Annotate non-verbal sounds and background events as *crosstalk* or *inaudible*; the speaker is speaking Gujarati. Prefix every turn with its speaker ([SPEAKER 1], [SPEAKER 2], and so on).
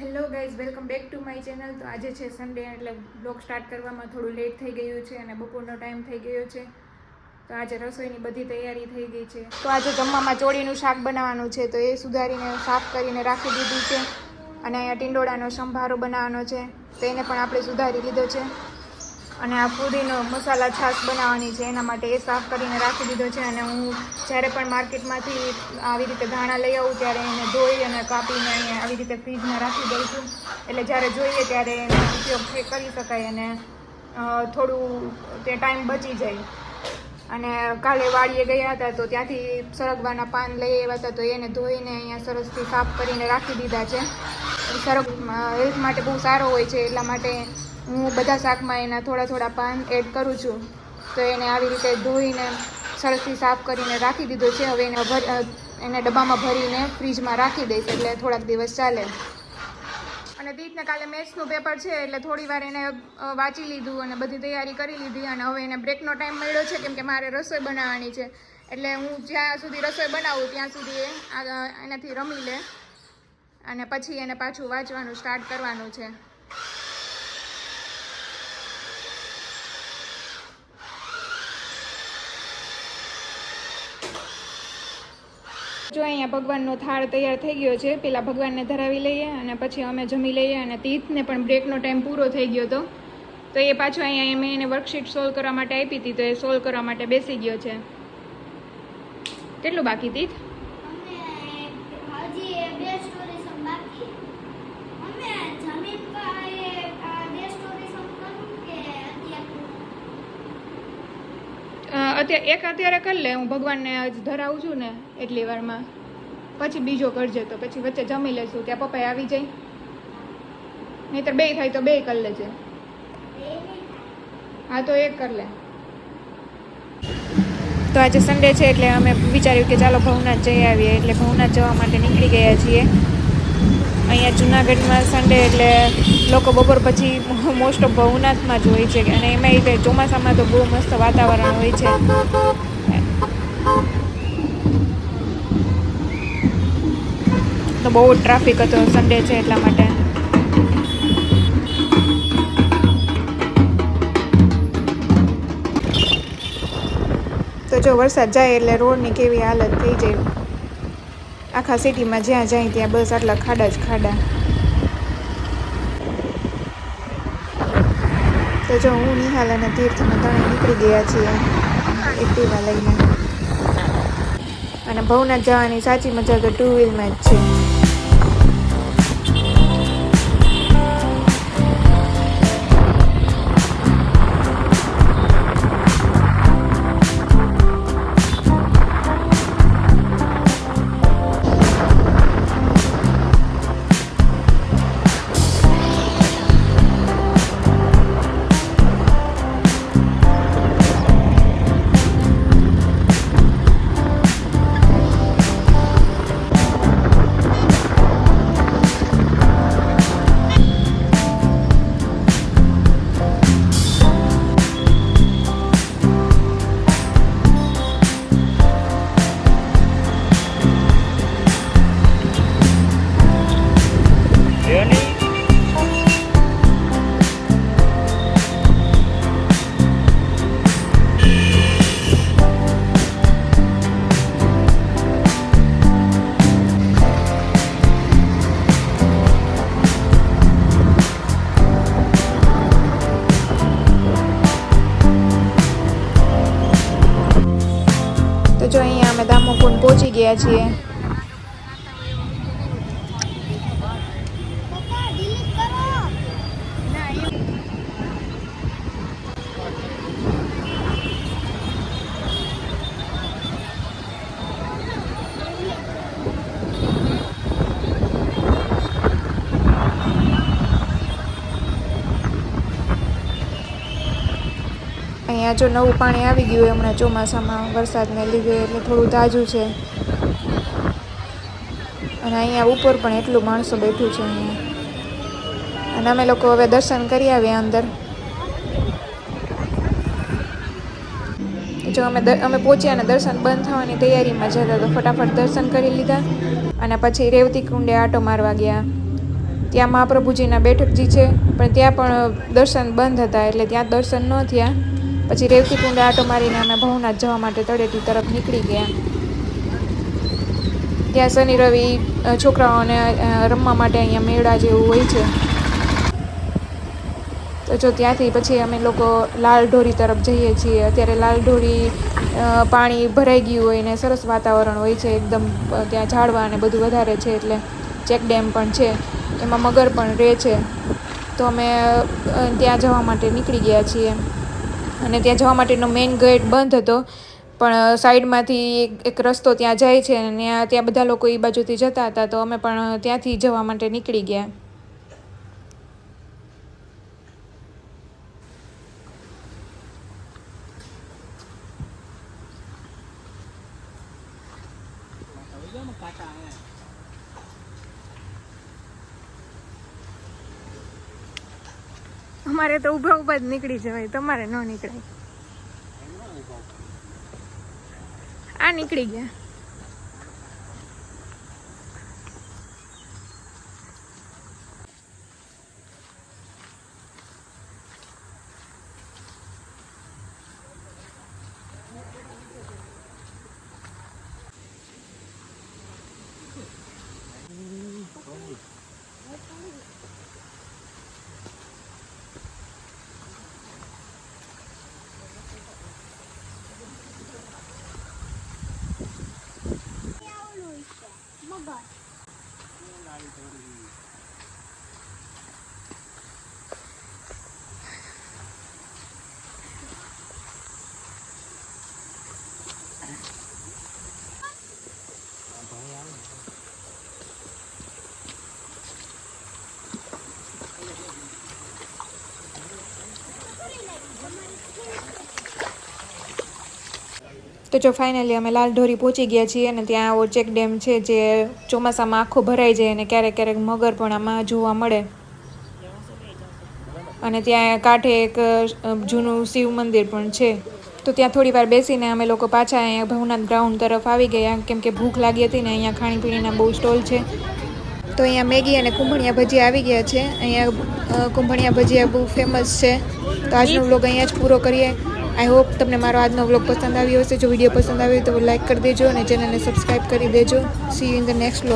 [SPEAKER 1] Hello guys welcome back to my channel તો આજે છે સન્ડે એટલે બ્લોગ સ્ટાર્ટ કરવામાં થોડું લેટ થઈ ગયું છે અને બપોરનો ટાઈમ થઈ ગયો છે. તો આજે રસોઈની બધી તૈયારી થઈ ગઈ છે. તો આજે જમવામાં ચોળીનું શાક બનાવવાનું છે, તો એ સુધારીને સાફ કરીને રાખી દીધું છે. અને અહીંયા ટીંડોળાનો સંભારો બનાવવાનો છે, તો એને પણ આપણે સુધારી લીધો છે. અને આ પૂરીનો મસાલા છાશ બનાવવાની છે, એના માટે એ સાફ કરીને રાખી દીધો છે અને હું જ્યારે પણ માર્કેટમાંથી આવી રીતે ધાણા લઈ આવું ત્યારે એને ધોઈ અને કાપીને અહીંયા આવી રીતે ફ્રીજમાં રાખી દઉં છું. એટલે જ્યારે જોઈએ ત્યારે એનો ઉપયોગ કરી શકાય અને થોડું તે ટાઈમ બચી જાય. અને કાલે વાડીએ ગયા હતા તો ત્યાંથી સરગવાના પાન લઈ આવ્યા હતા તો એને ધોઈને અહીંયા સરસથી સાફ કરીને રાખી દીધા છે. સરગ હેલ્થ માટે બહુ સારો હોય છે, એટલા માટે હું બધા શાકમાં એના થોડા થોડા પાન એડ કરું છું. તો એને આવી રીતે ધોઈને સરસથી સાફ કરીને રાખી દીધો છે. હવે એને એને ડબ્બામાં ભરીને ફ્રીજમાં રાખી દઈશ એટલે થોડાક દિવસ ચાલે. અને દીતને કાલે મેથ્સનું પેપર છે એટલે થોડી વાર એને વાંચી લીધું અને બધી તૈયારી કરી લીધી અને હવે એને બ્રેકનો ટાઈમ મળ્યો છે કેમ કે મારે રસોઈ બનાવવાની છે. એટલે હું જ્યાં સુધી રસોઈ બનાવું ત્યાં સુધી એનાથી રમી લે. અને પછી એને પાછું વાંચવાનું સ્ટાર્ટ કરવાનું છે. જો અહીંયા ભગવાનનો થાળ તૈયાર થઈ ગયો છે, પેલા ભગવાનને ધરાવી લઈએ અને પછી અમે જમી લઈએ અને તીર્થને પણ બ્રેકનો ટાઈમ પૂરો થઈ ગયો હતો. તો એ પાછો અહીંયા મેં એને વર્કશીટ સોલ્વ કરવા માટે આપી હતી, તો એ સોલ્વ કરવા માટે બેસી ગયો છે. કેટલું બાકી તીર્થ
[SPEAKER 2] હજી બે સ્ટોરી બાકી. અમે જમીન પર એ આ બે સ્ટોરી સમ કરું કે અત્યારે
[SPEAKER 1] એક અત્યારે કરી લે, હું ભગવાનને આજ ધરાવું છું ને એટલી વારમાં. પછી બીજો કરજે તો પછી વચ્ચે જમી લેશું ત્યાં પપ્પાએ આવી જાય. નહીતર બે થાય તો બે કરી લેજે. હા, તો એક કરી લે. તો આજે સન્ડે છે એટલે અમે વિચાર્યું કે ચાલો ભવનાથ જઈ આવીએ, એટલે ભવનાથ જવા માટે નીકળી ગયા છીએ. અહીંયા જુનાગઢમાં સન્ડે એટલે લોકો બપોર પછી *laughs* મોસ્ટ ઓફ ભવનાથમાં જ હોય છે અને એમાં એટલે ચોમાસામાં તો બહુ મસ્ત વાતાવરણ હોય છે. તો બહુ ટ્રાફિક હતો સન્ડે છે એટલા માટે. તો જો વરસાદ જાય એટલે રોડની કેવી હાલત થઈ જાય. આખા સિટીમાં જ્યાં જાય ત્યાં બસ આટલા ખાડા જ ખાડા. તો જો હું નિહાલ અને તીર્થમાં ત્રણે નીકળી ગયા છીએ એક્ટિવા લઈને. અને ભવનાથ જવાની સાચી મજા તો ટુ વ્હીલમાં જ છે. દામોકુંડ પહોંચી ગયા છીએ. અહીંયા જો નવું પાણી આવી ગયું હમણાં ચોમાસામાં વરસાદને લીધે એટલે થોડું તાજું છે. અને અહીંયા ઉપર પણ એટલું માણસો બેઠું છે અહીંયા. અને અમે લોકો હવે દર્શન કરી આવ્યા અંદર. જો અમે અમે પહોંચ્યા અને દર્શન બંધ થવાની તૈયારીમાં જતા તો ફટાફટ દર્શન કરી લીધા. અને પછી રેવતી કુંડે આટો મારવા ગયા. ત્યાં મહાપ્રભુજીના બેઠકજી છે, પણ ત્યાં પણ દર્શન બંધ હતા, એટલે ત્યાં દર્શન ન થયા. પછી રેવતી કુંડે આટો મારીને અમે ભવનાથ જવા માટે તળેટી તરફ નીકળી ગયા. ત્યાં શનિ, રવિ છોકરાઓને રમવા માટે અહીંયા મેળા જેવું હોય છે. તો જો ત્યાંથી પછી અમે લોકો લાલ ઢોરી તરફ જઈએ છીએ. અત્યારે લાલ ઢોરી પાણી ભરાઈ ગયું હોય ને સરસ વાતાવરણ હોય છે એકદમ ત્યાં ઝાડવા અને બધું વધારે છે એટલે ચેક ડેમ પણ છે. એમાં મગર પણ રહે છે. તો અમે ત્યાં જવા માટે નીકળી ગયા છીએ. અને ત્યાં જવા માટેનો મેઇન ગેટ બંધ હતો. પણ સાઈડમાંથી એક- રસ્તો ત્યાં જાય છે અને ત્યાં ત્યાં બધા લોકો એ બાજુથી જતા હતા. તો અમે પણ ત્યાંથી જવા માટે નીકળી ગયા. અમારે તો ઊભા ઊભા જ નીકળી જવાય તમારે ન નીકળાય આ નીકળી ગયા
[SPEAKER 2] ઓલું છે મગર
[SPEAKER 1] તો જો ફાઇનલી અમે લાલ ઢોરી પહોંચી ગયા છીએ અને ત્યાં આવો ચેક ડેમ છે જે ચોમાસામાં આખો ભરાઈ જાય અને ક્યારેક ક્યારેક મગર પણ આમાં જોવા મળે. અને ત્યાં કાંઠે એક જૂનું શિવ મંદિર પણ છે. તો ત્યાં થોડી વાર બેસીને અમે લોકો પાછા અહીંયા ભવનાથ ગ્રાઉન્ડ તરફ આવી ગયા કેમ કે ભૂખ લાગી હતી ને અહીંયા ખાણીપીણીના બહુ સ્ટોલ છે. તો અહીંયા મેગી અને કુંભણિયા ભજીયા આવી ગયા છે. અહીંયા કુંભણિયા ભજીયા બહુ ફેમસ છે. તો આજનો વ્લોગ અહીંયા જ પૂરો કરીએ. આઈ હોપ તમને મારો આજનો વ્લોગ પસંદ આવ્યો હશે. જો વીડિયો પસંદ આવ્યો તો લાઈક કરી દેજો અને ચેનલને સબસ્ક્રાઈબ કરી દેજો. See you in the next vlog